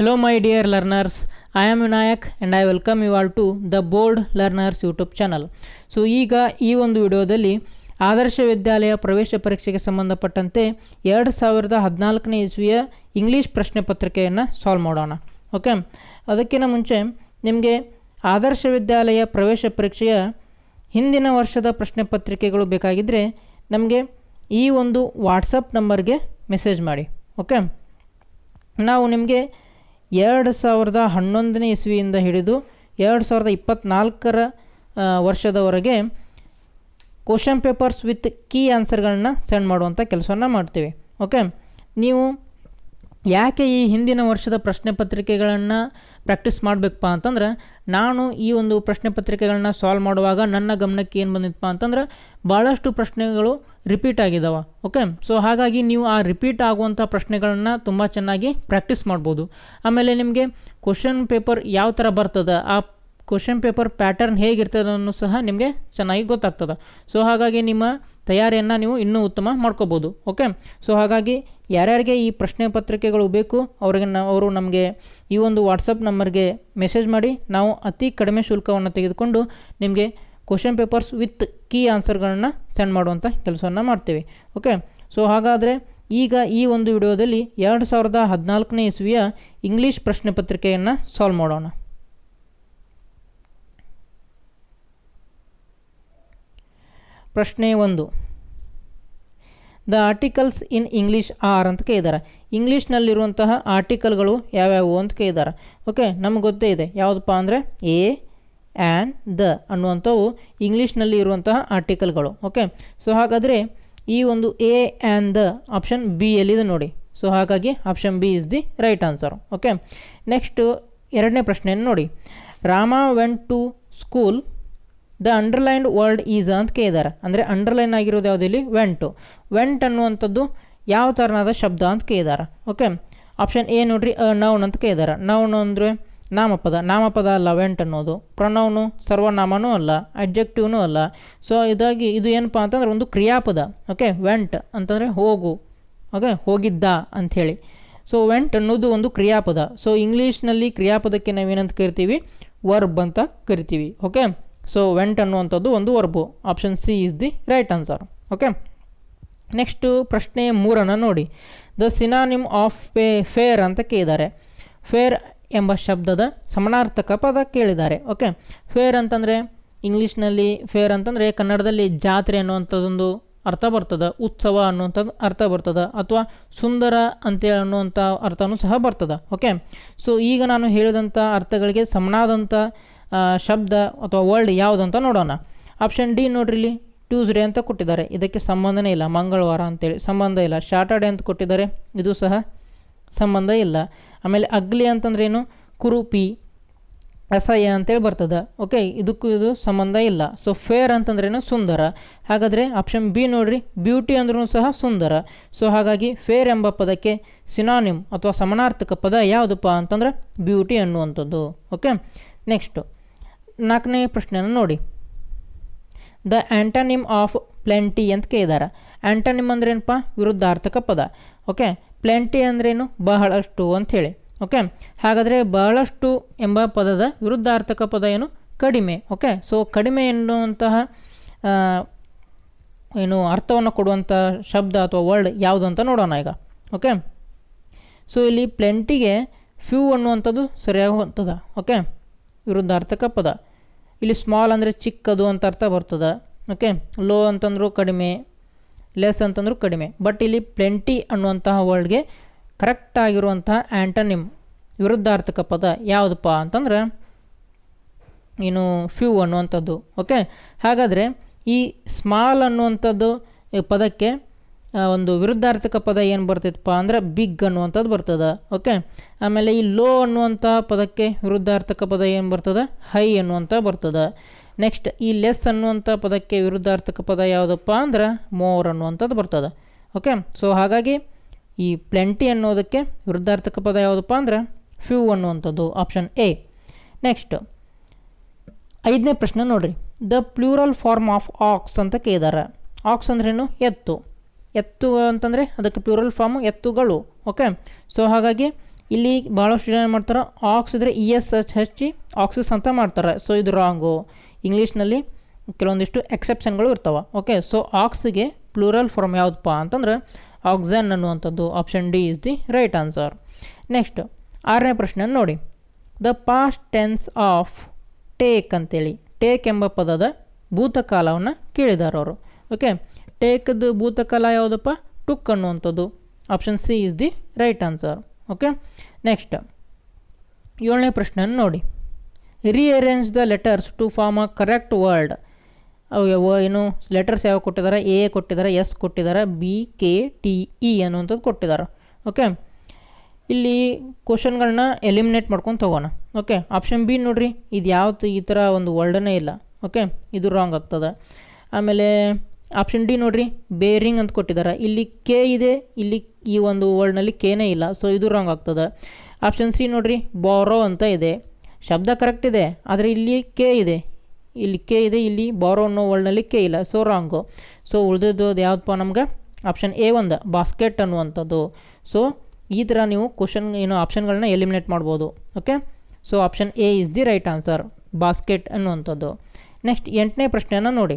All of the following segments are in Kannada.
Hello, my dear learners. I am Vinayak and I welcome you all to the Bold Learners YouTube channel so ಈಗ ಈ ಒಂದು ವಿಡಿಯೋದಲ್ಲಿ ಆದರ್ಶ ವಿದ್ಯಾಲಯ ಪ್ರವೇಶ ಪರೀಕ್ಷೆಗೆ ಸಂಬಂಧಪಟ್ಟಂತೆ ಎರಡು ಸಾವಿರದ ಹದಿನಾಲ್ಕನೇ ಇಸ್ವಿಯ ಇಂಗ್ಲೀಷ್ ಪ್ರಶ್ನೆ ಪತ್ರಿಕೆಯನ್ನು ಸಾಲ್ವ್ ಮಾಡೋಣ. ಓಕೆ ಅದಕ್ಕಿಂತ ಮುಂಚೆ ನಿಮಗೆ ಆದರ್ಶ ವಿದ್ಯಾಲಯ ಪ್ರವೇಶ ಪರೀಕ್ಷೆಯ ಹಿಂದಿನ ವರ್ಷದ ಪ್ರಶ್ನೆ ಪತ್ರಿಕೆಗಳು ಬೇಕಾಗಿದ್ದರೆ ನಮಗೆ ಈ ಒಂದು ವಾಟ್ಸಪ್ ನಂಬರ್ಗೆ ಮೆಸೇಜ್ ಮಾಡಿ. ಓಕೆ ನಾವು ನಿಮಗೆ ಎರಡು ಸಾವಿರದ ಹನ್ನೊಂದನೇ ಇಸ್ವಿಯಿಂದ ಹಿಡಿದು ಎರಡು ಸಾವಿರದ ಇಪ್ಪತ್ತ್ನಾಲ್ಕರ ವರ್ಷದವರೆಗೆ ಕ್ವಶನ್ ಪೇಪರ್ಸ್ ವಿತ್ ಕೀ ಆನ್ಸರ್ಗಳನ್ನ ಸೆಂಡ್ ಮಾಡುವಂಥ ಕೆಲಸವನ್ನು ಮಾಡ್ತೀವಿ. ಓಕೆ? ನೀವು ಯಾಕೆ ಈ ಹಿಂದಿನ ವರ್ಷದ ಪ್ರಶ್ನೆ ಪತ್ರಿಕೆಗಳನ್ನು ಪ್ರಾಕ್ಟೀಸ್ ಮಾಡಬೇಕಪ್ಪ ಅಂತಂದ್ರೆ, ನಾನು ಈ ಒಂದು ಪ್ರಶ್ನೆ ಪತ್ರಿಕೆಗಳನ್ನ ಸಾಲ್ವ್ ಮಾಡುವಾಗ ನನ್ನ ಗಮನಕ್ಕೆ ಏನು ಬಂದಿತ್ತಪ್ಪ ಅಂತಂದ್ರೆ ಭಾಳಷ್ಟು ಪ್ರಶ್ನೆಗಳು ರಿಪೀಟ್ ಆಗಿದ್ದಾವೆ ಓಕೆ ಸೊ ಹಾಗಾಗಿ ನೀವು ಆ ರಿಪೀಟ್ ಆಗುವಂಥ ಪ್ರಶ್ನೆಗಳನ್ನು ತುಂಬ ಚೆನ್ನಾಗಿ ಪ್ರಾಕ್ಟೀಸ್ ಮಾಡ್ಬೋದು. ಆಮೇಲೆ ನಿಮಗೆ ಕ್ವಶನ್ ಪೇಪರ್ ಯಾವ ಥರ ಬರ್ತದೆ? ಆ ಕ್ವಶನ್ ಪೇಪರ್ ಪ್ಯಾಟರ್ನ್ ಹೇಗಿರ್ತದೆ ಅನ್ನೋ ಸಹ ನಿಮಗೆ ಚೆನ್ನಾಗಿ ಗೊತ್ತಾಗ್ತದೆ. ಸೊ ಹಾಗಾಗಿ ನಿಮ್ಮ ತಯಾರಿಯನ್ನು ನೀವು ಇನ್ನೂ ಉತ್ತಮ ಮಾಡ್ಕೋಬೋದು. ಓಕೆ ಸೊ ಹಾಗಾಗಿ ಯಾರ್ಯಾರಿಗೆ ಈ ಪ್ರಶ್ನೆ ಪತ್ರಿಕೆಗಳು ಬೇಕು, ಅವರಿಗೆ ಅವರು ನಮಗೆ ಈ ಒಂದು ವಾಟ್ಸಪ್ ನಂಬರ್ಗೆ ಮೆಸೇಜ್ ಮಾಡಿ, ನಾವು ಅತಿ ಕಡಿಮೆ ಶುಲ್ಕವನ್ನು ತೆಗೆದುಕೊಂಡು ನಿಮಗೆ ಕ್ವಶನ್ ಪೇಪರ್ಸ್ ವಿತ್ ಕೀ ಆನ್ಸರ್ಗಳನ್ನು ಸೆಂಡ್ ಮಾಡುವಂಥ ಕೆಲಸವನ್ನು ಮಾಡ್ತೀವಿ. ಓಕೆ ಸೊ ಹಾಗಾದರೆ ಈಗ ಈ ಒಂದು ವಿಡಿಯೋದಲ್ಲಿ ಎರಡು ಸಾವಿರದ ಹದಿನಾಲ್ಕನೇ ಇಸ್ವಿಯ ಇಂಗ್ಲೀಷ್ ಪ್ರಶ್ನೆ ಪತ್ರಿಕೆಯನ್ನು ಸಾಲ್ವ್ ಮಾಡೋಣ. ಪ್ರಶ್ನೆ ಒಂದು. The articles in English are ಅಂತ ಕೇಳಿದ್ದಾರೆ. ಇಂಗ್ಲೀಷ್ನಲ್ಲಿರುವಂತಹ ಆರ್ಟಿಕಲ್ಗಳು ಯಾವ್ಯಾವು ಅಂತ ಕೇಳಿದ್ದಾರೆ. ಓಕೆ ನಮ್ಗೆ ಗೊತ್ತೇ ಇದೆ. ಯಾವುದಪ್ಪ ಅಂದರೆ ಎ ಆ್ಯಂಡ್ ದ ಅನ್ನುವಂಥವು ಇಂಗ್ಲೀಷ್ನಲ್ಲಿ ಇರುವಂತಹ ಆರ್ಟಿಕಲ್ಗಳು ಓಕೆ ಸೊ ಹಾಗಾದರೆ ಈ ಒಂದು A and the option B ಎಲ್ಲಿದೆ ನೋಡಿ. ಸೊ ಹಾಗಾಗಿ option B is the right answer okay next ಎರಡನೇ ಪ್ರಶ್ನೆಯನ್ನು ನೋಡಿ. Rama went to school the underlined word is ಅಂತ ಕೇಳಿದ್ದಾರೆ. ಅಂದರೆ ಅಂಡರ್ಲೈನ್ ಆಗಿರೋದು ಯಾವುದು ಇಲ್ಲಿ? ವೆಂಟು ವೆಂಟ್ ಅನ್ನುವಂಥದ್ದು ಯಾವ ಥರನಾದ ಶಬ್ದ ಅಂತ ಕೇಳಿದ್ದಾರೆ. ಓಕೆ ಆಪ್ಷನ್ ಎ ನೋಡ್ರಿ, ಅ ನೌನ್ ಅಂತ ಕೇಳಿದ್ದಾರೆ. ನೌನ್ ಅಂದರೆ ನಾಮಪದ. ನಾಮಪದ ಅಲ್ಲ ವೆಂಟ್ ಅನ್ನೋದು. ಪ್ರೊನೌನು ಸರ್ವನಾಮನೂ ಅಲ್ಲ ಅಡ್ಜೆಕ್ಟಿವ್ನೂ ಅಲ್ಲ. ಸೊ ಇದಾಗಿ ಇದು ಏನಪ್ಪ ಅಂತಂದ್ರೆ ಒಂದು ಕ್ರಿಯಾಪದ. ಓಕೆ ವೆಂಟ್ ಅಂತಂದರೆ ಹೋಗು. ಓಕೆ ಹೋಗಿದ್ದ ಅಂಥೇಳಿ. ಸೊ ವೆಂಟ್ ಅನ್ನೋದು ಒಂದು ಕ್ರಿಯಾಪದ. ಸೊ ಇಂಗ್ಲೀಷ್ನಲ್ಲಿ ಕ್ರಿಯಾಪದಕ್ಕೆ ನಾವೇನಂತ ಕರಿತೀವಿ? ವರ್ಬ್ ಅಂತ ಕರಿತೀವಿ. ಓಕೆ ಸೊ ವೆಂಟ್ ಅನ್ನುವಂಥದ್ದು ಒಂದು verb option C is the right answer okay next ಪ್ರಶ್ನೆ ಮೂರನ್ನು ನೋಡಿ. The synonym of pay fair ಅಂತ ಕೇಳಿದ್ದಾರೆ. ಫೇರ್ ಎಂಬ ಶಬ್ದದ ಸಮಾನಾರ್ಥಕ ಪದ ಕೇಳಿದ್ದಾರೆ. ಓಕೆ ಫೇರ್ ಅಂತಂದರೆ ಇಂಗ್ಲೀಷ್ನಲ್ಲಿ ಫೇರ್ ಅಂತಂದರೆ ಕನ್ನಡದಲ್ಲಿ ಜಾತ್ರೆ ಅನ್ನುವಂಥದ್ದೊಂದು ಅರ್ಥ ಬರ್ತದೆ. ಉತ್ಸವ ಅನ್ನುವಂಥದ್ದು ಅರ್ಥ ಬರ್ತದೆ. ಅಥವಾ ಸುಂದರ ಅಂತೇಳಿ ಅನ್ನುವಂಥ ಅರ್ಥವೂ ಸಹ ಬರ್ತದೆ. ಓಕೆ ಸೊ ಈಗ ನಾನು ಹೇಳಿದಂಥ ಅರ್ಥಗಳಿಗೆ ಸಮನಾದಂಥ ಶಬ್ದ ಅಥವಾ ವರ್ಲ್ಡ್ ಯಾವುದು ಅಂತ ನೋಡೋಣ. ಆಪ್ಷನ್ ಡಿ ನೋಡ್ರಿ ಇಲ್ಲಿ ಟ್ಯೂಸ್ಡೇ ಅಂತ ಕೊಟ್ಟಿದ್ದಾರೆ. ಇದಕ್ಕೆ ಸಂಬಂಧನೇ ಇಲ್ಲ, ಮಂಗಳವಾರ ಅಂತೇಳಿ. ಸಂಬಂಧ ಇಲ್ಲ. ಸ್ಯಾಟರ್ಡೇ ಅಂತ ಕೊಟ್ಟಿದ್ದಾರೆ, ಇದು ಸಹ ಸಂಬಂಧ ಇಲ್ಲ. ಆಮೇಲೆ ಅಗ್ಲಿ ಅಂತಂದ್ರೆ ಏನು? ಕುರುಪಿ, ಅಸಹ್ಯ ಅಂತೇಳಿ ಬರ್ತದೆ. ಓಕೆ ಇದಕ್ಕೂ ಇದು ಸಂಬಂಧ ಇಲ್ಲ. ಸೊ ಫೇರ್ ಅಂತಂದ್ರೇನು ಸುಂದರ. ಹಾಗಾದರೆ ಆಪ್ಷನ್ ಬಿ ನೋಡ್ರಿ ಬ್ಯೂಟಿ ಅಂದ್ರೂ ಸಹ ಸುಂದರ. ಸೊ ಹಾಗಾಗಿ ಫೇರ್ ಎಂಬ ಪದಕ್ಕೆ ಸಿನಾನಿಮ್ ಅಥವಾ ಸಮಾನಾರ್ಥಕ ಪದ ಯಾವುದಪ್ಪ ಅಂತಂದ್ರೆ ಬ್ಯೂಟಿ ಅನ್ನುವಂಥದ್ದು. ಓಕೆ ನೆಕ್ಸ್ಟು ನಾಲ್ಕನೇ ಪ್ರಶ್ನೆಯನ್ನು ನೋಡಿ. ದ ಆ್ಯಂಟನಿಮ್ ಆಫ್ ಪ್ಲೆಂಟಿ ಅಂತ ಕೇಳಿದ್ದಾರೆ ಆ್ಯಂಟನಿಮ್ ಅಂದ್ರೇನಪ್ಪ? ವಿರುದ್ಧಾರ್ಥಕ ಪದ. ಓಕೆ? ಪ್ಲೆಂಟಿ ಅಂದ್ರೇನು? ಬಹಳಷ್ಟು ಅಂಥೇಳಿ ಓಕೆ? ಹಾಗಾದರೆ ಬಹಳಷ್ಟು ಎಂಬ ಪದದ ವಿರುದ್ಧಾರ್ಥಕ ಪದ ಏನು? ಕಡಿಮೆ. ಓಕೆ? ಸೊ ಕಡಿಮೆ ಎನ್ನುವಂತಹ ಏನು ಅರ್ಥವನ್ನು ಕೊಡುವಂಥ ಶಬ್ದ ಅಥವಾ ವರ್ಡ್ ಯಾವುದು ಅಂತ ನೋಡೋಣ ಈಗ. ಓಕೆ? ಸೊ ಇಲ್ಲಿ ಪ್ಲೆಂಟಿಗೆ ಫ್ಯೂ ಅನ್ನುವಂಥದ್ದು ಸರಿಯಾಗುವಂಥದ್ದು ಓಕೆ? ವಿರುದ್ಧಾರ್ಥಕ ಪದ. ಇಲ್ಲಿ ಸ್ಮಾಲ್ ಅಂದರೆ ಚಿಕ್ಕದು ಅಂತ ಅರ್ಥ ಬರ್ತದೆ. ಓಕೆ ಲೋ ಅಂತಂದರೂ ಕಡಿಮೆ ಲೆಸ್ ಅಂತಂದರೂ ಕಡಿಮೆ. ಬಟ್ ಇಲ್ಲಿ ಪ್ಲೆಂಟಿ ಅನ್ನುವಂತಹ ವರ್ಡ್ಗೆ ಕರೆಕ್ಟ್ ಆಗಿರುವಂತಹ ಆ್ಯಂಟನಿಮ್ ವಿರುದ್ಧಾರ್ಥಕ ಪದ ಯಾವುದಪ್ಪ ಅಂತಂದ್ರೆ ಏನು ಫ್ಯೂ ಅನ್ನುವಂಥದ್ದು. ಓಕೆ ಹಾಗಾದರೆ ಈ ಸ್ಮಾಲ್ ಅನ್ನುವಂಥದ್ದು ಪದಕ್ಕೆ ಒಂದು ವಿರುದ್ಧಾರ್ಥಕ ಪದ ಏನು ಬರ್ತೈತಪ್ಪ ಅಂದ್ರೆ ಬಿಗ್ ಅನ್ನುವಂಥದ್ದು ಬರ್ತದೆ ಓಕೆ ಆಮೇಲೆ ಈ ಲೋ ಅನ್ನುವಂಥ ಪದಕ್ಕೆ ವಿರುದ್ಧಾರ್ಥಕ ಪದ ಏನು ಬರ್ತದೆ? ಹೈ ಅನ್ನುವಂಥ ಬರ್ತದೆ. ನೆಕ್ಸ್ಟ್ ಈ ಲೆಸ್ ಅನ್ನುವಂಥ ಪದಕ್ಕೆ ವಿರುದ್ಧಾರ್ಥಕ ಪದ ಯಾವುದಪ್ಪ ಅಂದ್ರೆ ಮೋರ್ ಅನ್ನುವಂಥದ್ದು ಬರ್ತದೆ ಓಕೆ ಸೊ ಹಾಗಾಗಿ ಈ ಪ್ಲೆಂಟಿ ಅನ್ನೋದಕ್ಕೆ ವಿರುದ್ಧಾರ್ಥಕ ಪದ ಯಾವುದಪ್ಪ ಅಂದ್ರೆ ಫ್ಯೂ ಅನ್ನುವಂಥದ್ದು ಆಪ್ಷನ್ ಎ ನೆಕ್ಸ್ಟ್ ಐದನೇ ಪ್ರಶ್ನೆ ನೋಡಿರಿ. The plural form of ox ಅಂತ ಕೇಳಿದಾರೆ. ಆಕ್ಸ್ ಅಂದ್ರೇನು? ಎತ್ತು. ಎತ್ತು ಅಂತಂದರೆ ಅದಕ್ಕೆ ಪ್ಯೂರಲ್ ಫಾರ್ಮು ಎತ್ತುಗಳು ಓಕೆ ಸೊ ಹಾಗಾಗಿ ಇಲ್ಲಿ ಭಾಳಷ್ಟು ಜನ ಏನು ಮಾಡ್ತಾರೆ ಆಕ್ಸ್ ಇದ್ರೆ ಇ ಎಸ್ ಎಚ್ ಹಚ್ಚಿ ಆಕ್ಸಿಸ್ ಅಂತ ಮಾಡ್ತಾರೆ. ಸೊ ಇದು ರಾಂಗು ಇಂಗ್ಲೀಷ್ನಲ್ಲಿ ಕೆಲವೊಂದಿಷ್ಟು ಎಕ್ಸೆಪ್ಷನ್ಗಳು ಇರ್ತವೆ ಓಕೆ ಸೊ ಆಕ್ಸ್ಗೆ ಪ್ಲೂರಲ್ ಫಾರ್ಮ್ ಯಾವುದಪ್ಪ ಅಂತಂದ್ರೆ ಆಕ್ಸನ್ ಅನ್ನುವಂಥದ್ದು. Option D is the right answer next ಆರನೇ ಪ್ರಶ್ನೆ ನೋಡಿ. The past tense of take ಅಂತೇಳಿ ಟೇಕ್ ಎಂಬ ಪದದ ಭೂತಕಾಲವನ್ನು ಕೇಳಿದ್ದಾರೆ ಅವರು ಓಕೆ ಟೇಕ್ದು ಭೂತಕಾಲ ಯಾವುದಪ್ಪ? ಟುಕ್ ಅನ್ನುವಂಥದ್ದು. Option C is the right answer. Okay? Next. ಏಳನೇ ಪ್ರಶ್ನೆಯನ್ನು ನೋಡಿ. Rearrange the letters to form a correct word ಏನು? ಲೆಟರ್ಸ್ ಯಾವ ಕೊಟ್ಟಿದ್ದಾರೆ? ಎ ಕೊಟ್ಟಿದ್ದಾರೆ ಎಸ್ ಕೊಟ್ಟಿದ್ದಾರೆ ಬಿ ಕೆ ಟಿ ಇ ಅನ್ನುವಂಥದ್ದು ಕೊಟ್ಟಿದ್ದಾರೆ. ಓಕೆ? ಇಲ್ಲಿ ಕ್ವಶನ್ಗಳನ್ನ ಎಲಿಮಿನೇಟ್ ಮಾಡ್ಕೊಂಡು ತೊಗೋಣ. ಓಕೆ? ಆಪ್ಷನ್ ಬಿ ನೋಡ್ರಿ. ಇದು ಯಾವ ಈ ಥರ ಒಂದು ವರ್ಡನೇ ಇಲ್ಲ. ಓಕೆ? ಇದು ರಾಂಗ್ ಆಗ್ತದೆ. ಆಮೇಲೆ ಆಪ್ಷನ್ ಡಿ ನೋಡ್ರಿ ಬೇರಿಂಗ್ ಅಂತ ಕೊಟ್ಟಿದ್ದಾರೆ ಇಲ್ಲಿ ಕೆ ಇದೆ, ಇಲ್ಲಿ ಈ ಒಂದು ವರ್ಡ್ನಲ್ಲಿ ಕೆನೇ ಇಲ್ಲ ಸೊ ಇದು ರಾಂಗ್ ಆಗ್ತದೆ. ಆಪ್ಷನ್ ಸಿ ನೋಡ್ರಿ ಬಾರೋ ಅಂತ ಇದೆ. ಶಬ್ದ ಕರೆಕ್ಟ್ ಇದೆ, ಆದರೆ ಇಲ್ಲಿ ಕೆ ಇದೆ. ಇಲ್ಲಿ ಕೆ ಇದೆ, ಇಲ್ಲಿ ಬಾರೋ ಅನ್ನೋ ವರ್ಡ್ನಲ್ಲಿ ಕೆ ಇಲ್ಲ ಸೊ ರಾಂಗು ಸೊ ಉಳಿದಿದ್ದು ಯಾವುದಪ್ಪ ನಮ್ಗೆ? ಆಪ್ಷನ್ ಎ ಒಂದು ಬಾಸ್ಕೆಟ್ ಅನ್ನುವಂಥದ್ದು. ಸೊ ಈ ಥರ ನೀವು ಕ್ವಶನ್ ಏನು ಆಪ್ಷನ್ಗಳನ್ನ ಎಲಿಮಿನೇಟ್ ಮಾಡ್ಬೋದು okay so option A is the right answer basket ಅನ್ನುವಂಥದ್ದು. ನೆಕ್ಸ್ಟ್ ಎಂಟನೇ ಪ್ರಶ್ನೆಯನ್ನು ನೋಡಿ.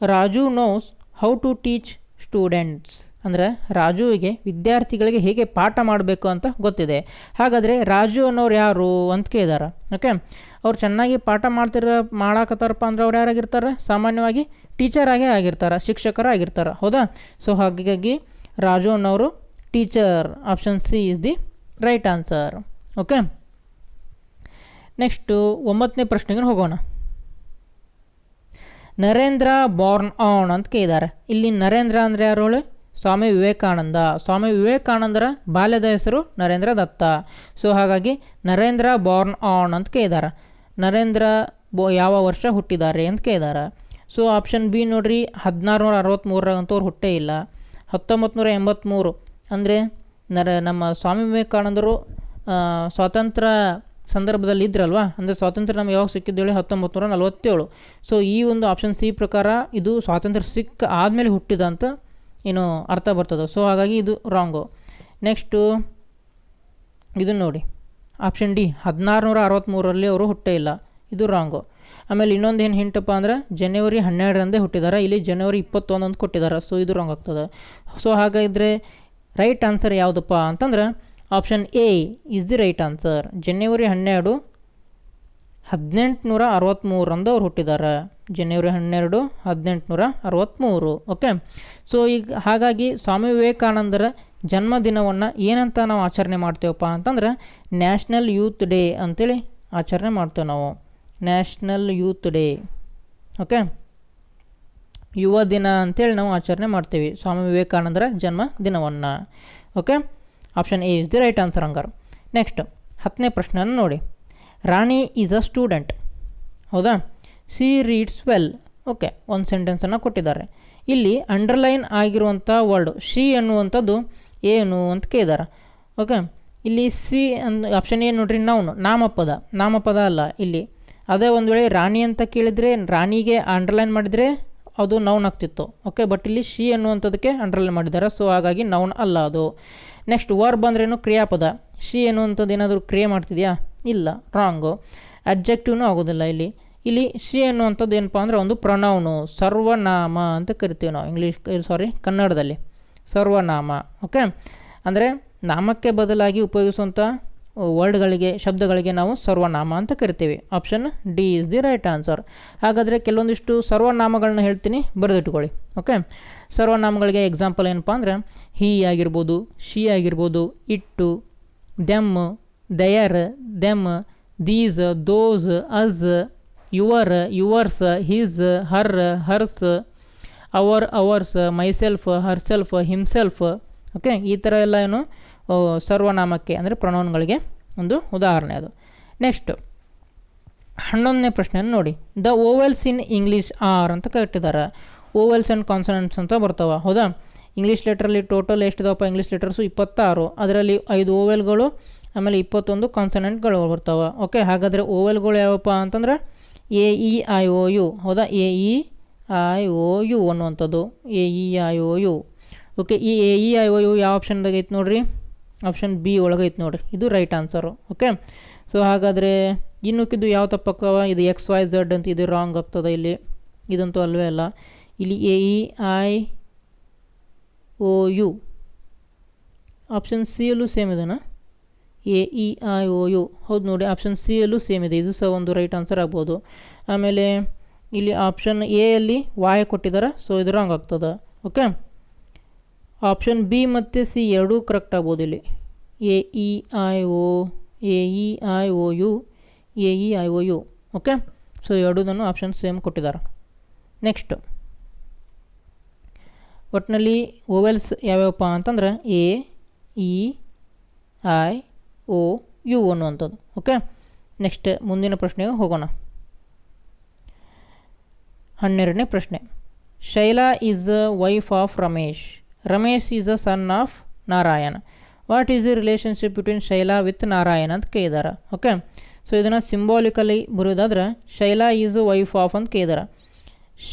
Raju knows how to teach students ಅಂದರೆ ರಾಜುವಿಗೆ ವಿದ್ಯಾರ್ಥಿಗಳಿಗೆ ಹೇಗೆ ಪಾಠ ಮಾಡಬೇಕು ಅಂತ ಗೊತ್ತಿದೆ. ಹಾಗಾದರೆ ರಾಜು ಅನ್ನೋರು ಯಾರು ಅಂತ ಕೇಳಿದಾರೆ. ಓಕೆ ಅವ್ರು ಚೆನ್ನಾಗಿ ಪಾಠ ಮಾಡ್ತಿರ, ಮಾಡಾಕತ್ತಾರಪ್ಪ ಅಂದ್ರೆ ಅವ್ರು ಯಾರಾಗಿರ್ತಾರೆ? ಸಾಮಾನ್ಯವಾಗಿ ಟೀಚರ್ ಆಗೇ ಆಗಿರ್ತಾರೆ ಶಿಕ್ಷಕರಾಗಿರ್ತಾರೆ ಹೌದಾ? ಸೊ ಹಾಗಾಗಿ ರಾಜು ಅನ್ನೋರು teacher option C is the right answer okay next ಒಂಬತ್ತನೇ ಪ್ರಶ್ನೆಗೆ ಹೋಗೋಣ. ನರೇಂದ್ರ ಬಾರ್ನ್ ಆನ್ ಅಂತ ಕೇಳಿದ್ದಾರೆ. ಇಲ್ಲಿ ನರೇಂದ್ರ ಅಂದರೆ ಯಾರು ಹೇಳಿ? ಸ್ವಾಮಿ ವಿವೇಕಾನಂದ. ಸ್ವಾಮಿ ವಿವೇಕಾನಂದರ ಬಾಲ್ಯದ ಹೆಸರು ನರೇಂದ್ರ ದತ್ತ. ಸೊ ಹಾಗಾಗಿ ನರೇಂದ್ರ ಬಾರ್ನ್ ಆನ್ ಅಂತ ಕೇಳಿದ್ದಾರೆ. ನರೇಂದ್ರ ಬೋ ಯಾವ ವರ್ಷ ಹುಟ್ಟಿದ್ದಾರೆ ಅಂತ ಕೇಳಿದ್ದಾರೆ. ಸೊ ಆಪ್ಷನ್ ಬಿ ನೋಡ್ರಿ ಹದಿನಾರು ನೂರ ಅರವತ್ತ್ಮೂರರಂತೂ ಅವ್ರು ಹುಟ್ಟೇ ಇಲ್ಲ. ಹತ್ತೊಂಬತ್ತು ನೂರ ಎಂಬತ್ತ್ಮೂರು ಅಂದರೆ ನರ ನಮ್ಮ ಸ್ವಾಮಿ ವಿವೇಕಾನಂದರು ಸ್ವಾತಂತ್ರ್ಯ ಸಂದರ್ಭದಲ್ಲಿ ಇದ್ರಲ್ವಾ? ಅಂದರೆ ಸ್ವಾತಂತ್ರ್ಯ ನಮ್ಗೆ ಯಾವಾಗ ಸಿಕ್ಕಿದ್ದು ಹೇಳಿ ಹತ್ತೊಂಬತ್ತು ನೂರ ನಲವತ್ತೇಳು ಸೊ ಈ ಒಂದು ಆಪ್ಷನ್ ಸಿ ಪ್ರಕಾರ ಇದು ಸ್ವಾತಂತ್ರ್ಯ ಸಿಕ್ಕ ಆದಮೇಲೆ ಹುಟ್ಟಿದ ಅಂತ ಏನು ಅರ್ಥ ಬರ್ತದೆ. ಸೊ ಹಾಗಾಗಿ ಇದು ರಾಂಗು ನೆಕ್ಸ್ಟು ಇದನ್ನು ನೋಡಿ. ಆಪ್ಷನ್ ಡಿ ಹದಿನಾರು ನೂರ ಅರವತ್ತ್ಮೂರರಲ್ಲಿ ಅವರು ಹುಟ್ಟೇ ಇಲ್ಲ. ಇದು ರಾಂಗು ಆಮೇಲೆ ಇನ್ನೊಂದು ಏನು ಹಿಂಟಪ್ಪ ಅಂದರೆ ಜನವರಿ ಹನ್ನೆರಡರಂದೇ ಹುಟ್ಟಿದ್ದಾರೆ ಇಲ್ಲಿ ಜನವರಿ ಇಪ್ಪತ್ತೊಂದು ಅಂತ ಕೊಟ್ಟಿದ್ದಾರೆ ಸೊ ಇದು ರಾಂಗ್ ಆಗ್ತದೆ. ಸೊ ಹಾಗಾದರೆ ರೈಟ್ ಆನ್ಸರ್ ಯಾವುದಪ್ಪ ಅಂತಂದ್ರೆ option A is the right answer ಜನವರಿ ಹನ್ನೆರಡು, ಹದಿನೆಂಟುನೂರ ಅರವತ್ತ್ಮೂರರಂದು ಅವ್ರು ಹುಟ್ಟಿದ್ದಾರೆ ಜನವರಿ ಹನ್ನೆರಡು, ಹದಿನೆಂಟುನೂರ ಅರವತ್ತ್ಮೂರು ಓಕೆ ಸೊ ಈಗ ಹಾಗಾಗಿ ಸ್ವಾಮಿ ವಿವೇಕಾನಂದರ ಜನ್ಮದಿನವನ್ನು ಏನಂತ ನಾವು ಆಚರಣೆ ಮಾಡ್ತೇವಪ್ಪ ಅಂತಂದ್ರೆ ನ್ಯಾಷನಲ್ ಯೂತ್ ಡೇ ಅಂತೇಳಿ ಆಚರಣೆ ಮಾಡ್ತೇವೆ ನಾವು. ನ್ಯಾಷನಲ್ ಯೂತ್ ಡೇ ಓಕೆ ಯುವ ದಿನ ಅಂತೇಳಿ ನಾವು ಆಚರಣೆ ಮಾಡ್ತೀವಿ ಸ್ವಾಮಿ ವಿವೇಕಾನಂದರ ಜನ್ಮ ದಿನವನ್ನು okay option A is the right answer ಹಂಗಾರು next ಹತ್ತನೇ ಪ್ರಶ್ನೆಯನ್ನು ನೋಡಿ. ರಾಣಿ ಈಸ್ ಅ ಸ್ಟೂಡೆಂಟ್ ಹೌದಾ? ಸಿ ರೀಡ್ಸ್ ವೆಲ್ ಓಕೆ ಒಂದು ಸೆಂಟೆನ್ಸನ್ನು ಕೊಟ್ಟಿದ್ದಾರೆ. ಇಲ್ಲಿ ಅಂಡರ್ಲೈನ್ ಆಗಿರುವಂಥ ವರ್ಡ್ ಶಿ ಅನ್ನುವಂಥದ್ದು ಏನು ಅಂತ ಕೇಳಿದ್ದಾರೆ ಓಕೆ ಇಲ್ಲಿ ಸಿ ಅನ್ ಆಪ್ಷನ್ ಏನು ನೋಡ್ರಿ ನೌನ್ ನಾಮಪದ. ನಾಮಪದ ಅಲ್ಲ, ಇಲ್ಲಿ. ಅದೇ ಒಂದು ವೇಳೆ ರಾಣಿ ಅಂತ ಕೇಳಿದರೆ, ರಾಣಿಗೆ ಅಂಡರ್ಲೈನ್ ಮಾಡಿದರೆ ಅದು ನೌನ್ ಆಗ್ತಿತ್ತು. ಓಕೆ ಬಟ್ ಇಲ್ಲಿ ಶಿ ಅನ್ನುವಂಥದ್ದಕ್ಕೆ ಅಂಡರ್ಲೈನ್ ಮಾಡಿದ್ದಾರೆ ಸೊ ಹಾಗಾಗಿ ನೌನ್ ಅಲ್ಲ ಅದು. ನೆಕ್ಸ್ಟ್ ವರ್ಬ್ ಅಂದ್ರೇನು ಕ್ರಿಯಾಪದ? ಶಿ ಅನ್ನುವಂಥದ್ದು ಏನಾದರೂ ಕ್ರಿಯೆ ಮಾಡ್ತಿದೆಯಾ? ಇಲ್ಲ. ರಾಂಗು ಅಬ್ಜೆಕ್ಟಿವ್ನೂ ಆಗೋದಿಲ್ಲ ಇಲ್ಲಿ. ಇಲ್ಲಿ ಶಿ ಅನ್ನುವಂಥದ್ದು ಏನಪ್ಪ ಅಂದರೆ ಒಂದು ಪ್ರೊನೌನು ಸರ್ವನಾಮ ಅಂತ ಕರಿತೀವಿ ನಾವು ಇಂಗ್ಲೀಷ್ ಸಾರಿ ಕನ್ನಡದಲ್ಲಿ. ಸರ್ವನಾಮ ಓಕೆ ಅಂದರೆ ನಾಮಕ್ಕೆ ಬದಲಾಗಿ ಉಪಯೋಗಿಸುವಂಥ ವರ್ಡ್ಗಳಿಗೆ, ಶಬ್ದಗಳಿಗೆ ನಾವು ಸರ್ವನಾಮ ಅಂತ ಕರಿತೀವಿ. Option D is the right answer ಹಾಗಾದರೆ ಕೆಲವೊಂದಿಷ್ಟು ಸರ್ವನಾಮಗಳನ್ನ ಹೇಳ್ತೀನಿ, ಬರೆದಿಟ್ಕೊಳ್ಳಿ, ಓಕೆ? ಸರ್ವನಾಮಗಳಿಗೆ ಎಕ್ಸಾಂಪಲ್ ಏನಪ್ಪ ಅಂದರೆ ಹೀ ಆಗಿರ್ಬೋದು ಶಿ ಆಗಿರ್ಬೋದು it them their them these those us your yours his her hers our ours myself herself himself okay ಈ ಥರ ಎಲ್ಲ ಏನು? ಸರ್ವನಾಮಕ್ಕೆ ಅಂದರೆ ಪ್ರೊನೌನ್ಗಳಿಗೆ ಒಂದು ಉದಾಹರಣೆ ಅದು. ನೆಕ್ಸ್ಟ್ ಹನ್ನೊಂದನೇ ಪ್ರಶ್ನೆಯನ್ನು ನೋಡಿ. The vowels in English are ಅಂತ ಕಟ್ಟಿದ್ದಾರೆ ಓವೆಲ್ಸ್ ಆ್ಯಂಡ್ ಕಾನ್ಸನೆಂಟ್ಸ್ ಅಂತ ಬರ್ತಾವೆ. ಹೌದಾ? ಇಂಗ್ಲೀಷ್ ಲೆಟ್ರಲ್ಲಿ ಟೋಟಲ್ ಎಷ್ಟಿದಾವಪ್ಪ? ಇಂಗ್ಲೀಷ್ ಲೆಟರ್ಸು ಇಪ್ಪತ್ತಾರು. ಅದರಲ್ಲಿ ಐದು ಓವೆಲ್ಗಳು ಆಮೇಲೆ ಇಪ್ಪತ್ತೊಂದು ಕಾನ್ಸನೆಂಟ್ಗಳು ಬರ್ತಾವೆ. ಓಕೆ ಹಾಗಾದರೆ ಓವೆಲ್ಗಳು ಯಾವಪ್ಪ ಅಂತಂದ್ರೆ A E I O U ಹೌದಾ? A E I O U ಅನ್ನುವಂಥದ್ದು. A E I O U okay ಈ A E I O U ಯಾವ ಆಪ್ಷನ್ದಾಗ ನೋಡ್ರಿ? ಆಪ್ಷನ್ ಬಿ ಒಳಗೈತೆ ನೋಡಿ ಇದು ರೈಟ್ ಆನ್ಸರು ಓಕೆ ಸೊ ಹಾಗಾದರೆ ಇನ್ನುಕ್ಕಿದ್ದು ಯಾವ ತಪ್ಪಕ್ಕವ? ಇದು ಎಕ್ಸ್ ವೈ ಝಡ್ ಅಂತ ಇದು ರಾಂಗ್ ಆಗ್ತದೆ ಇಲ್ಲಿ. ಇದಂತೂ ಅಲ್ವೇ ಅಲ್ಲ. ಇಲ್ಲಿ A E I O U option C ಯಲ್ಲೂ same ಇದೆನಾ? A E I O U ಹೌದು ನೋಡಿ ಆಪ್ಷನ್ ಸಿ ಯಲ್ಲೂ ಸೇಮ್ ಇದೆ. ಇದು ಸಹ ಒಂದು ರೈಟ್ ಆನ್ಸರ್ ಆಗ್ಬೋದು. ಆಮೇಲೆ ಇಲ್ಲಿ ಆಪ್ಷನ್ ಎ ವಾಯ ವಾಯ್ ಕೊಟ್ಟಿದ್ದಾರೆ ಸೊ ಇದು ರಾಂಗ್ ಆಗ್ತದೆ. ಓಕೆ ಆಪ್ಷನ್ ಬಿ ಮತ್ತು ಸಿ ಎರಡೂ ಕರೆಕ್ಟ್ ಆಗ್ಬೋದು ಇಲ್ಲಿ A, E, I, O, A, E, I, O, U, A, E, I, O, U. Okay so ಎರಡೂ ಆಪ್ಷನ್ ಸೇಮ್ ಕೊಟ್ಟಿದ್ದಾರೆ. ನೆಕ್ಸ್ಟ್ ಒಟ್ಟಿನಲ್ಲಿ ಓವೆಲ್ಸ್ ಯಾವ್ಯಾವಪ್ಪ ಅಂತಂದ್ರೆ A, E, I, O, U ಅನ್ನುವಂಥದ್ದು. ಓಕೆ ನೆಕ್ಸ್ಟ್ ಮುಂದಿನ ಪ್ರಶ್ನೆಗೆ ಹೋಗೋಣ. ಹನ್ನೆರಡನೇ ಪ್ರಶ್ನೆ. Shaila is the wife of Ramesh Ramesh is a son of Narayana what is the relationship between Shaila with Narayana ಅಂತ ಕೇಳಿದಾರೆ ಓಕೆ ಸೊ ಇದನ್ನು ಸಿಂಬಾಲಿಕಲಿ ಬರೋದಾದ್ರೆ ಶೈಲಾ ಈಸ್ ವೈಫ್ ಆಫ್ ಅಂತ ಕೇಳಿದಾರೆ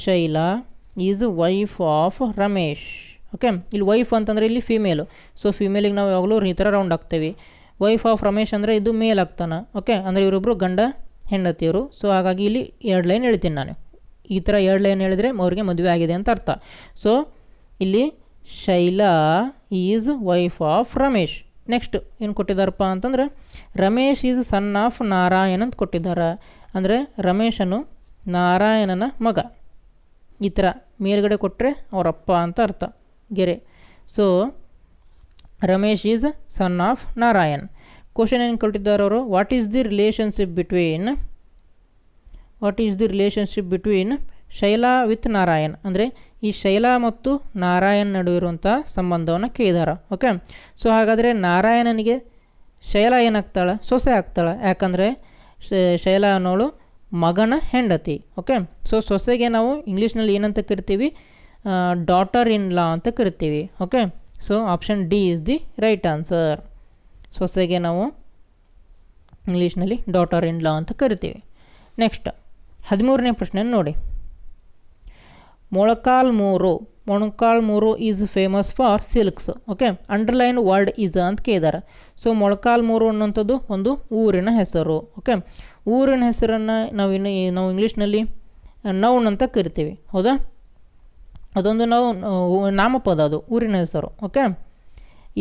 Shaila is wife of Ramesh okay ಇಲ್ಲಿ ವೈಫ್ ಅಂತಂದರೆ ಇಲ್ಲಿ ಫಿಮೇಲು ಸೊ ಫಿಮೇಲಿಗೆ ನಾವು ಯಾವಾಗಲೂ ಈ ಥರ ರೌಂಡ್ ಆಗ್ತೇವೆ ವೈಫ್ ಆಫ್ ರಮೇಶ್ ಅಂದರೆ ಇದು ಮೇಲ್ ಆಗ್ತಾನೆ. ಓಕೆ ಅಂದರೆ ಇವರೊಬ್ಬರು ಗಂಡ ಹೆಂಡತಿಯವರು ಸೊ ಹಾಗಾಗಿ ಇಲ್ಲಿ ಎರಡು ಲೈನ್ ಹೇಳ್ತೀನಿ ನಾನು. ಈ ಥರ ಎರಡು ಲೈನ್ ಹೇಳಿದ್ರೆ ಅವ್ರಿಗೆ ಮದುವೆ ಆಗಿದೆ ಅಂತ ಅರ್ಥ. ಸೊ ಇಲ್ಲಿ Shaila is wife of Ramesh. Next ಏನು ಕೊಟ್ಟಿದ್ದಾರಪ್ಪ ಅಂತಂದ್ರೆ, Ramesh is son of Narayan ಅಂತ ಕೊಟ್ಟಿದ್ದಾರೆ ಅಂದರೆ ರಮೇಶನು ನಾರಾಯಣನ ಮಗ. ಈ ಥರ ಮೇಲ್ಗಡೆ ಕೊಟ್ಟರೆ ಅವರಪ್ಪ ಅಂತ ಅರ್ಥ. ಗೆರೆ. So Ramesh is son of Narayan. Question ಏನು ಕೊಟ್ಟಿದ್ದಾರೆ ಅವರು? What is the relationship between what is the relationship between Shaila with Narayan. ಅಂದರೆ ಈ ಶೈಲಾ ಮತ್ತು ನಾರಾಯಣ್ ನಡುವೆ ಇರುವಂಥ ಸಂಬಂಧವನ್ನು ಕೇಳಿದಾರ. ಓಕೆ ಸೊ ಹಾಗಾದರೆ ನಾರಾಯಣನಿಗೆ ಶೈಲಾ ಏನಾಗ್ತಾಳೆ? ಸೊಸೆ ಆಗ್ತಾಳೆ. ಯಾಕಂದರೆ ಶೈಲಾ ಅನ್ನೋಳು ಮಗನ ಹೆಂಡತಿ. ಓಕೆ ಸೊ ಸೊಸೆಗೆ ನಾವು ಇಂಗ್ಲೀಷ್ನಲ್ಲಿ ಏನಂತ ಕರಿತೀವಿ? ಡಾಟರ್ ಇನ್ ಲಾ ಅಂತ ಕರಿತೀವಿ. Okay so option D is the right answer ಸೊಸೆಗೆ ನಾವು ಇಂಗ್ಲೀಷ್ನಲ್ಲಿ ಡಾಟರ್ ಇನ್ ಲಾ ಅಂತ ಕರಿತೀವಿ. ನೆಕ್ಸ್ಟ್ ಹದಿಮೂರನೇ ಪ್ರಶ್ನೆ ನೋಡಿ. Molakalmuru, Molakalmuru is famous for silks okay underline word is ಅಂತ ಕೇಳಿದ್ದಾರೆ ಸೊ ಮೊಳಕಾಲ್ ಮೂರು ಅನ್ನೋಂಥದ್ದು ಒಂದು ಊರಿನ ಹೆಸರು ಓಕೆ ಊರಿನ ಹೆಸರನ್ನು ನಾವು ಇನ್ನು ನಾವು ಇಂಗ್ಲೀಷ್ನಲ್ಲಿ ನೌನ್ ಅಂತ ಕರಿತೀವಿ, ಹೌದಾ? ಅದೊಂದು ನಾವು, ನಾಮಪದ ಅದು, ಊರಿನ ಹೆಸರು ಓಕೆ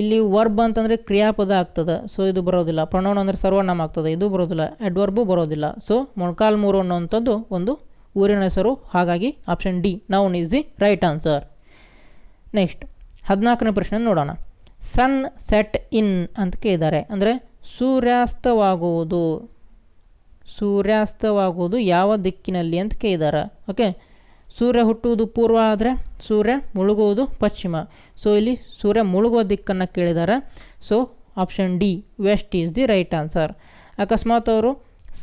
ಇಲ್ಲಿ ವರ್ಬ್ ಅಂತಂದರೆ ಕ್ರಿಯಾಪದ ಆಗ್ತದೆ ಸೊ ಇದು ಬರೋದಿಲ್ಲ. ಪ್ರೊನೌನ್ ಅಂದರೆ ಸರ್ವನಾಮ ಆಗ್ತದೆ, ಇದು ಬರೋದಿಲ್ಲ. ಎಡ್ವರ್ಬು ಬರೋದಿಲ್ಲ. ಸೊ ಮೊಣಕಾಲ್ ಮೂರು ಅನ್ನೋವಂಥದ್ದು ಒಂದು ಊರಿನ ಹೆಸರು, ಹಾಗಾಗಿ option D noun is the right answer next ಹದಿನಾಲ್ಕನೇ ಪ್ರಶ್ನೆ ನೋಡೋಣ. ಸನ್ ಸೆಟ್ ಇನ್ ಅಂತ ಕೇಳಿದ್ದಾರೆ. ಅಂದರೆ ಸೂರ್ಯಾಸ್ತವಾಗುವುದು. ಸೂರ್ಯಾಸ್ತವಾಗುವುದು ಯಾವ ದಿಕ್ಕಿನಲ್ಲಿ ಅಂತ ಕೇಳಿದ್ದಾರೆ. ಓಕೆ ಸೂರ್ಯ ಹುಟ್ಟುವುದು ಪೂರ್ವ ಆದರೆ ಸೂರ್ಯ ಮುಳುಗುವುದು ಪಶ್ಚಿಮ. ಸೊ ಇಲ್ಲಿ ಸೂರ್ಯ ಮುಳುಗುವ ದಿಕ್ಕನ್ನು ಕೇಳಿದ್ದಾರೆ. So option D west is the right answer ಅಕಸ್ಮಾತ್ ಅವರು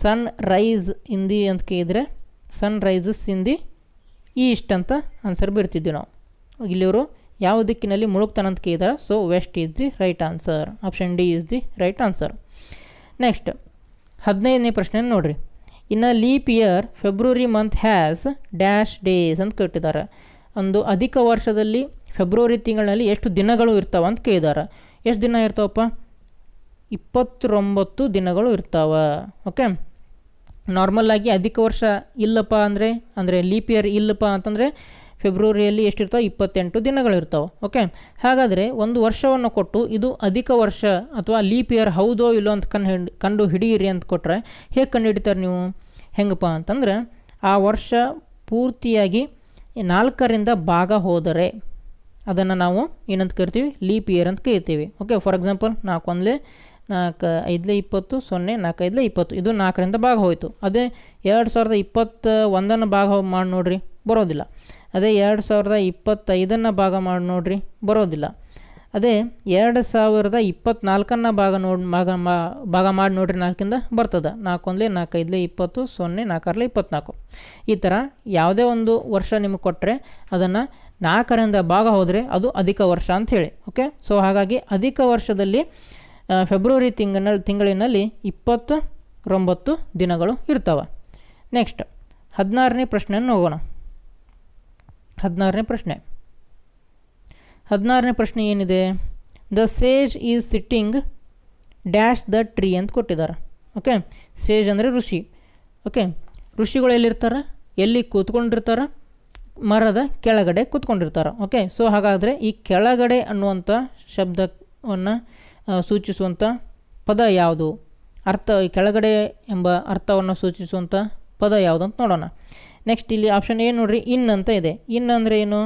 ಸನ್ ರೈಸ್ ಇನ್ ದಿ ಅಂತ ಕೇಳಿದರೆ sun rises in the east ಅಂತ ಆನ್ಸರ್ ಬಿಡ್ತಿದ್ವಿ ನಾವು. ಇಲ್ಲಿವರು ಯಾವ ದಿಕ್ಕಿನಲ್ಲಿ ಮುಳುಗ್ತಾನಂತ ಕೇಳಿದಾರೆ so west is the right answer option D is the right answer next ಹದಿನೈದನೇ ಪ್ರಶ್ನೆ ನೋಡಿರಿ. ಇನ್ನು leap year February month has dash days ಅಂತ ಕೇಳಿದ್ದಾರೆ ಒಂದು ಅಧಿಕ ವರ್ಷದಲ್ಲಿ ಫೆಬ್ರವರಿ ತಿಂಗಳಲ್ಲಿ ಎಷ್ಟು ದಿನಗಳು ಇರ್ತಾವೆ ಅಂತ ಕೇಳಿದ್ದಾರೆ ಎಷ್ಟು ದಿನ ಇರ್ತಾವಪ್ಪ? ಇಪ್ಪತ್ತೊಂಬತ್ತು ದಿನಗಳು ಇರ್ತಾವೆ. ಓಕೆ ನಾರ್ಮಲ್ಲಾಗಿ ಅಧಿಕ ವರ್ಷ ಇಲ್ಲಪ್ಪ ಅಂದರೆ ಅಂದರೆ ಲೀಪ್ ಇಯರ್ ಇಲ್ಲಪ್ಪ ಅಂತಂದರೆ ಫೆಬ್ರವರಿಯಲ್ಲಿ ಎಷ್ಟಿರ್ತಾವೆ ಇಪ್ಪತ್ತೆಂಟು ದಿನಗಳಿರ್ತಾವೆ ಓಕೆ ಹಾಗಾದರೆ ಒಂದು ವರ್ಷವನ್ನು ಕೊಟ್ಟು ಇದು ಅಧಿಕ ವರ್ಷ ಅಥವಾ ಲೀಪ್ ಇಯರ್ ಹೌದೋ ಇಲ್ಲೋ ಅಂತ ಕಂಡು ಹಿಡ್, ಕಂಡು ಹಿಡಿಯಿರಿ ಅಂತ ಕೊಟ್ಟರೆ ಹೇಗೆ ಕಂಡು ಹಿಡಿತಾರೆ ನೀವು? ಹೆಂಗಪ್ಪ ಅಂತಂದರೆ ಆ ವರ್ಷ ಪೂರ್ತಿಯಾಗಿ ನಾಲ್ಕರಿಂದ ಭಾಗ ಹೋದರೆ, ಅದನ್ನು ನಾವು ಏನಂತ ಕರಿತೀವಿ? ಲೀಪ್ ಇಯರ್ ಅಂತ ಕರಿತೀವಿ ಓಕೆ ಫಾರ್ ಎಕ್ಸಾಂಪಲ್ ನಾಲ್ಕು ಒಂದಲೇ ನಾಲ್ಕು, ಐದಲೇ ಇಪ್ಪತ್ತು, ಸೊನ್ನೆ, ನಾಲ್ಕು, ಐದಲೇ ಇಪ್ಪತ್ತು. ಇದು ನಾಲ್ಕರಿಂದ ಭಾಗ ಹೋಯಿತು ಅದೇ ಎರಡು ಸಾವಿರದ ಇಪ್ಪತ್ತ ಒಂದನ್ನು ಭಾಗ ಮಾಡಿ ನೋಡ್ರಿ, ಬರೋದಿಲ್ಲ. ಅದೇ ಎರಡು ಸಾವಿರದ ಇಪ್ಪತ್ತೈದನ್ನು ಭಾಗ ಮಾಡಿ ನೋಡ್ರಿ, ಬರೋದಿಲ್ಲ. ಅದೇ ಎರಡು ಸಾವಿರದ ಇಪ್ಪತ್ತ್ನಾಲ್ಕನ್ನು ಭಾಗ ನೋಡಿ, ಭಾಗ ಮಾ, ಭಾಗ ಮಾಡಿ ನೋಡ್ರಿ, ನಾಲ್ಕಿಂದ ಬರ್ತದೆ. ನಾಲ್ಕೊಂದಲೇ ನಾಲ್ಕೈದಲೇ ಇಪ್ಪತ್ತು, ಸೊನ್ನೆ ನಾಲ್ಕಾರಲೇ ಇಪ್ಪತ್ತ್ನಾಲ್ಕು ಈ ಥರ ಯಾವುದೇ ಒಂದು ವರ್ಷ ನಿಮಗೆ ಕೊಟ್ಟರೆ ಅದನ್ನು ನಾಲ್ಕರಿಂದ ಭಾಗ ಹೋದರೆ ಅದು ಅಧಿಕ ವರ್ಷ ಅಂತ ಹೇಳಿ, ಓಕೆ? ಸೊ ಹಾಗಾಗಿ ಅಧಿಕ ವರ್ಷದಲ್ಲಿ ಫೆಬ್ರವರಿ ತಿಂಗಳ ತಿಂಗಳಿನಲ್ಲಿ ಇಪ್ಪತ್ತೊಂಬತ್ತು ದಿನಗಳು ಇರ್ತವೆ. ನೆಕ್ಸ್ಟ್ ಹದಿನಾರನೇ ಪ್ರಶ್ನೆಯನ್ನು ಹೋಗೋಣ ಹದಿನಾರನೇ ಪ್ರಶ್ನೆ. ಹದಿನಾರನೇ ಪ್ರಶ್ನೆ ಏನಿದೆ? The sage is sitting dash the tree ಅಂತ ಕೊಟ್ಟಿದ್ದಾರೆ. ಓಕೆ ಸೇಜ್ ಅಂದರೆ ಋಷಿ. ಓಕೆ ಋಷಿಗಳು ಎಲ್ಲಿರ್ತಾರೆ? ಎಲ್ಲಿ ಕೂತ್ಕೊಂಡಿರ್ತಾರೆ? ಮರದ ಕೆಳಗಡೆ ಕೂತ್ಕೊಂಡಿರ್ತಾರೆ. ಓಕೆ ಸೊ ಹಾಗಾದರೆ ಈ ಕೆಳಗಡೆ ಅನ್ನುವಂಥ ಶಬ್ದವನ್ನು ಸೂಚಿಸುವಂಥ ಪದ ಯಾವುದು? ಅರ್ಥ ಕೆಳಗಡೆ ಎಂಬ ಅರ್ಥವನ್ನು ಸೂಚಿಸುವಂಥ ಪದ ಯಾವುದು ಅಂತ ನೋಡೋಣ. ನೆಕ್ಸ್ಟ್ ಇಲ್ಲಿ ಆಪ್ಷನ್ ಏನು ನೋಡ್ರಿ, ಇನ್ ಅಂತ ಇದೆ. ಇನ್ ಅಂದರೆ ಏನು?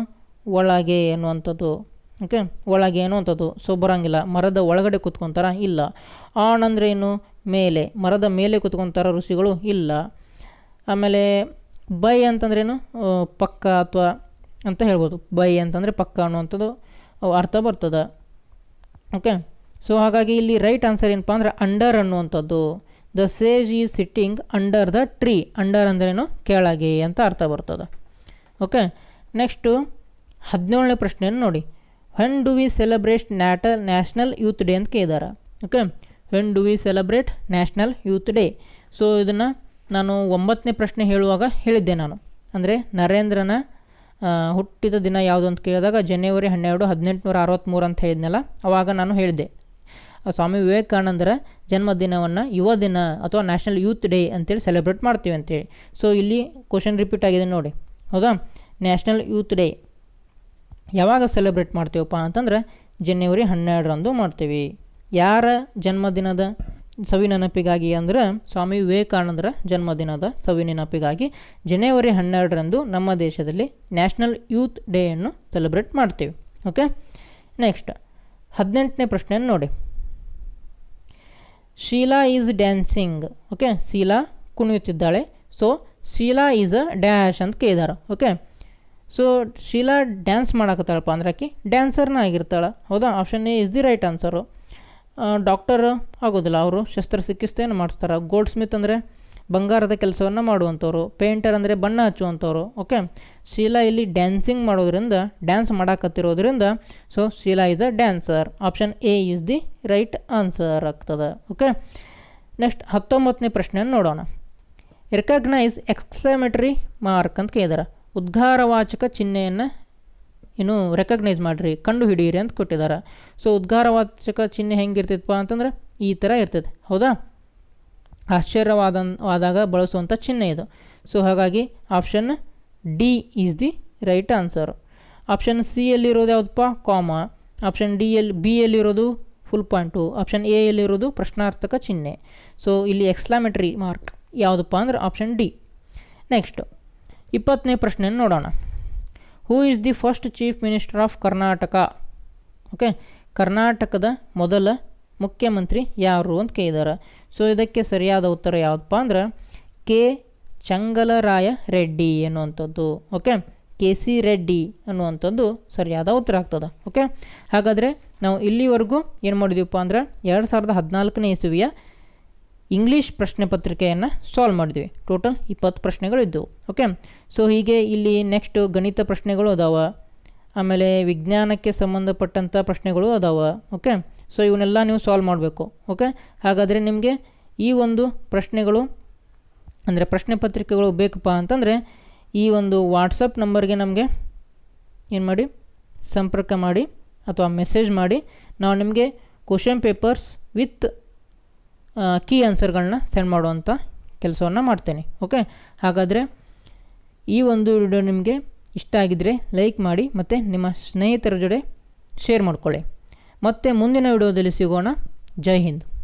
ಒಳಗೆ ಅನ್ನುವಂಥದ್ದು ಓಕೆ ಒಳಗೆ ಅನ್ನುವಂಥದ್ದು ಸೊ ಬರೋಂಗಿಲ್ಲ. ಮರದ ಒಳಗಡೆ ಕೂತ್ಕೊತಾರ? ಇಲ್ಲ. ಆಣ್ ಅಂದರೆ ಏನು? ಮೇಲೆ. ಮರದ ಮೇಲೆ ಕೂತ್ಕೊತಾರ ಋಷಿಗಳು? ಇಲ್ಲ. ಆಮೇಲೆ ಬೈ ಅಂತಂದ್ರೇನು ಏನು? ಪಕ್ಕ ಅಥವಾ ಅಂತ ಹೇಳ್ಬೋದು. ಬೈ ಅಂತಂದರೆ ಪಕ್ಕ ಅನ್ನುವಂಥದ್ದು ಅರ್ಥ ಬರ್ತದೆ. ಓಕೆ ಸೊ ಹಾಗಾಗಿ ಇಲ್ಲಿ ರೈಟ್ ಆನ್ಸರ್ ಏನಪ್ಪ ಅಂದರೆ ಅಂಡರ್ ಅನ್ನುವಂಥದ್ದು. The sage is sitting under the tree under ಅಂದ್ರೇನು ಕೆಳಗೆ ಅಂತ ಅರ್ಥ ಬರ್ತದೆ. ಓಕೆ ನೆಕ್ಸ್ಟು ಹದಿನೇಳನೇ ಪ್ರಶ್ನೆಯನ್ನು ನೋಡಿ. ವೆನ್ ಡು ವಿ ಸೆಲೆಬ್ರೇಟ್ ನ್ಯಾಟ ನ್ಯಾಷನಲ್ ಯೂತ್ ಡೇ ಅಂತ ಕೇಳಿದ್ದಾರೆ okay when do we celebrate national youth day so ಇದನ್ನು ನಾನು ಒಂಬತ್ತನೇ ಪ್ರಶ್ನೆ ಹೇಳುವಾಗ ಹೇಳಿದ್ದೆ ನಾನು. ಅಂದರೆ ನರೇಂದ್ರನ ಹುಟ್ಟಿದ ದಿನ ಯಾವುದು ಅಂತ ಕೇಳಿದಾಗ ಜನವರಿ ಹನ್ನೆರಡು ಹದಿನೆಂಟುನೂರ ಅರವತ್ತ್ಮೂರು ಅಂತ ಹೇಳಿದ್ನಲ್ಲ, ಅವಾಗ ನಾನು ಹೇಳಿದೆ ಸ್ವಾಮಿ ವಿವೇಕಾನಂದರ ಜನ್ಮದಿನವನ್ನು ಯುವ ದಿನ ಅಥವಾ ನ್ಯಾಷನಲ್ ಯೂತ್ ಡೇ ಅಂತೇಳಿ ಸೆಲೆಬ್ರೇಟ್ ಮಾಡ್ತೀವಿ ಅಂತೇಳಿ. ಸೊ ಇಲ್ಲಿ ಕ್ವಶನ್ ರಿಪೀಟ್ ಆಗಿದೆ ನೋಡಿ. ಹೌದಾ? ನ್ಯಾಷನಲ್ ಯೂತ್ ಡೇ ಯಾವಾಗ ಸೆಲೆಬ್ರೇಟ್ ಮಾಡ್ತೀವಪ್ಪ ಅಂತಂದ್ರೆ ಜನವರಿ ಹನ್ನೆರಡರಂದು ಮಾಡ್ತೀವಿ. ಯಾರ ಜನ್ಮದಿನದ ಸವಿ ನೆನಪಿಗಾಗಿ ಅಂದ್ರೆ ಸ್ವಾಮಿ ವಿವೇಕಾನಂದರ ಜನ್ಮದಿನದ ಸವಿ ನೆನಪಿಗಾಗಿ ಜನವರಿ ಹನ್ನೆರಡರಂದು ನಮ್ಮ ದೇಶದಲ್ಲಿ ನ್ಯಾಷನಲ್ ಯೂತ್ ಡೇಯನ್ನು ಸೆಲೆಬ್ರೇಟ್ ಮಾಡ್ತೀವಿ. ಓಕೆ ನೆಕ್ಸ್ಟ್ ಹದಿನೆಂಟನೇ ಪ್ರಶ್ನೆಯನ್ನು ನೋಡಿ. Sheela is dancing. Okay, Sheela ಕುಣಿಯುತ್ತಿದ್ದಾಳೆ. So, Sheela is a dash ಅಂತ ಕೇಳಿದಾರೆ. ಓಕೆ, ಸೊ, ಶೀಲಾ ಡ್ಯಾನ್ಸ್ ಮಾಡಕತ್ತಾಳಪ್ಪ ಅಂದ್ರೆ ಆಕಿ ಡ್ಯಾನ್ಸರ್ನ ಆಗಿರ್ತಾಳೆ. ಹೌದಾ? Option A is the right answer. Doctor ಆಗೋದಿಲ್ಲ ಅವರು. ಶಸ್ತ್ರಚಿಕಿತ್ಸೆಯನ್ನು ಮಾಡಿಸ್ತಾರೆ. ಗೋಲ್ಡ್ ಸ್ಮಿತ್ ಅಂದರೆ ಬಂಗಾರದ ಕೆಲಸವನ್ನು ಮಾಡುವಂಥವ್ರು ಪೇಂಟರ್ ಅಂದರೆ ಬಣ್ಣ ಹಚ್ಚುವಂಥವ್ರು ಓಕೆ ಶೀಲಾ ಇಲ್ಲಿ ಡ್ಯಾನ್ಸಿಂಗ್ ಮಾಡೋದ್ರಿಂದ dance ಮಾಡಾಕತ್ತಿರೋದ್ರಿಂದ so Sheela is a dancer option A is the right answer ಆಗ್ತದೆ ಓಕೆ ನೆಕ್ಸ್ಟ್ ಹತ್ತೊಂಬತ್ತನೇ ಪ್ರಶ್ನೆಯನ್ನು ನೋಡೋಣ. ರೆಕಗ್ನೈಸ್ ಎಕ್ಸ್ಕ್ಲಮೇಟರಿ ಮಾರ್ಕ್ ಅಂತ ಕೇಳಿದಾರೆ. ಉದ್ಗಾರವಾಚಕ ಚಿಹ್ನೆಯನ್ನು ಏನು ರೆಕಗ್ನೈಸ್ ಮಾಡಿರಿ ಕಂಡು ಹಿಡಿಯಿರಿ ಅಂತ ಕೊಟ್ಟಿದ್ದಾರೆ ಸೊ ಉದ್ಗಾರವಾಚಕ ಚಿಹ್ನೆ ಹೆಂಗಿರ್ತೈತಪ್ಪ ಅಂತಂದ್ರೆ ಈ ಥರ ಇರ್ತೈತೆ, ಹೌದಾ? ಆಶ್ಚರ್ಯವಾದ ಆದಾಗ ಬಳಸುವಂಥ ಚಿಹ್ನೆ ಇದು. ಸೊ ಹಾಗಾಗಿ option D is the right answer option C ಎಲ್ಲಿರೋದು ಯಾವುದಪ್ಪ? ಕಾಮ ಆಪ್ಷನ್ ಡಿ ಎಲ್ ಬಿ ಎಲ್ಲಿರೋದು ಫುಲ್ ಪಾಯಿಂಟು ಆಪ್ಷನ್ ಎ ಎಲ್ಲಿರೋದು ಪ್ರಶ್ನಾರ್ಥಕ ಚಿಹ್ನೆ. ಸೊ ಇಲ್ಲಿ ಎಕ್ಸ್ಲಾಮೆಟ್ರಿ ಮಾರ್ಕ್ ಯಾವುದಪ್ಪ ಅಂದ್ರೆ ಆಪ್ಷನ್ ಡಿ ನೆಕ್ಸ್ಟ್ ಇಪ್ಪತ್ತನೇ ಪ್ರಶ್ನೆಯನ್ನು ನೋಡೋಣ. Who is the first chief minister of Karnataka okay ಕರ್ನಾಟಕದ ಮೊದಲ ಮುಖ್ಯಮಂತ್ರಿ ಯಾರು ಅಂತ ಕೇಳಿದಾರೆ. ಸೊ ಇದಕ್ಕೆ ಸರಿಯಾದ ಉತ್ತರ ಯಾವುದಪ್ಪ ಅಂದ್ರೆ ಕೆ. ಚಂಗಲರಾಯ ರೆಡ್ಡಿ ಅನ್ನುವಂಥದ್ದು ಓಕೆ ಕೆ. ಸಿ. ರೆಡ್ಡಿ ಅನ್ನುವಂಥದ್ದು ಸರಿಯಾದ ಉತ್ತರ ಆಗ್ತದೆ. ಓಕೆ ಹಾಗಾದರೆ ನಾವು ಇಲ್ಲಿವರೆಗೂ ಏನು ಮಾಡಿದೀವಪ್ಪ ಅಂದ್ರೆ ಎರಡು ಸಾವಿರದ ಹದಿನಾಲ್ಕನೇ ಇಸುವಿಯ ಇಂಗ್ಲೀಷ್ ಪ್ರಶ್ನೆ ಪತ್ರಿಕೆಯನ್ನು ಸಾಲ್ವ್ ಮಾಡಿದ್ವಿ. ಟೋಟಲ್ ಇಪ್ಪತ್ತು ಪ್ರಶ್ನೆಗಳು ಇದ್ದವು ಓಕೆ ಸೊ ಹೀಗೆ ಇಲ್ಲಿ ನೆಕ್ಸ್ಟ್ ಗಣಿತ ಪ್ರಶ್ನೆಗಳು ಅದಾವೆ. ಆಮೇಲೆ ವಿಜ್ಞಾನಕ್ಕೆ ಸಂಬಂಧಪಟ್ಟಂಥ ಪ್ರಶ್ನೆಗಳು ಅದಾವೆ. ಓಕೆ ಸೊ ಇವನ್ನೆಲ್ಲ ನೀವು ಸಾಲ್ವ್ ಮಾಡಬೇಕು ಓಕೆ ಹಾಗಾದರೆ ನಿಮಗೆ ಈ ಒಂದು ಪ್ರಶ್ನೆಗಳು, ಅಂದರೆ ಪ್ರಶ್ನೆ ಪತ್ರಿಕೆಗಳು ಬೇಕಪ್ಪ ಅಂತಂದರೆ, ಈ ಒಂದು ವಾಟ್ಸಪ್ ನಂಬರ್ಗೆ ನಮಗೆ ಏನು ಮಾಡಿ, ಸಂಪರ್ಕ ಮಾಡಿ, ಅಥವಾ ಮೆಸೇಜ್ ಮಾಡಿ, ನಾವು ನಿಮಗೆ ಕ್ವಶನ್ ಪೇಪರ್ಸ್ ವಿತ್ ಕೀ ಆನ್ಸರ್ಗಳನ್ನ ಸೆಂಡ್ ಮಾಡುವಂಥ ಕೆಲಸವನ್ನು ಮಾಡ್ತೇನೆ ಓಕೆ ಹಾಗಾದರೆ ಈ ಒಂದು ವಿಡಿಯೋ ನಿಮಗೆ ಇಷ್ಟ ಆಗಿದ್ದರೆ ಲೈಕ್ ಮಾಡಿ ಮತ್ತು ನಿಮ್ಮ ಸ್ನೇಹಿತರ ಜೊತೆ ಶೇರ್ ಮಾಡ್ಕೊಳ್ಳಿ. ಮತ್ತು ಮುಂದಿನ ವಿಡಿಯೋದಲ್ಲಿ ಸಿಗೋಣ. ಜೈ ಹಿಂದ್.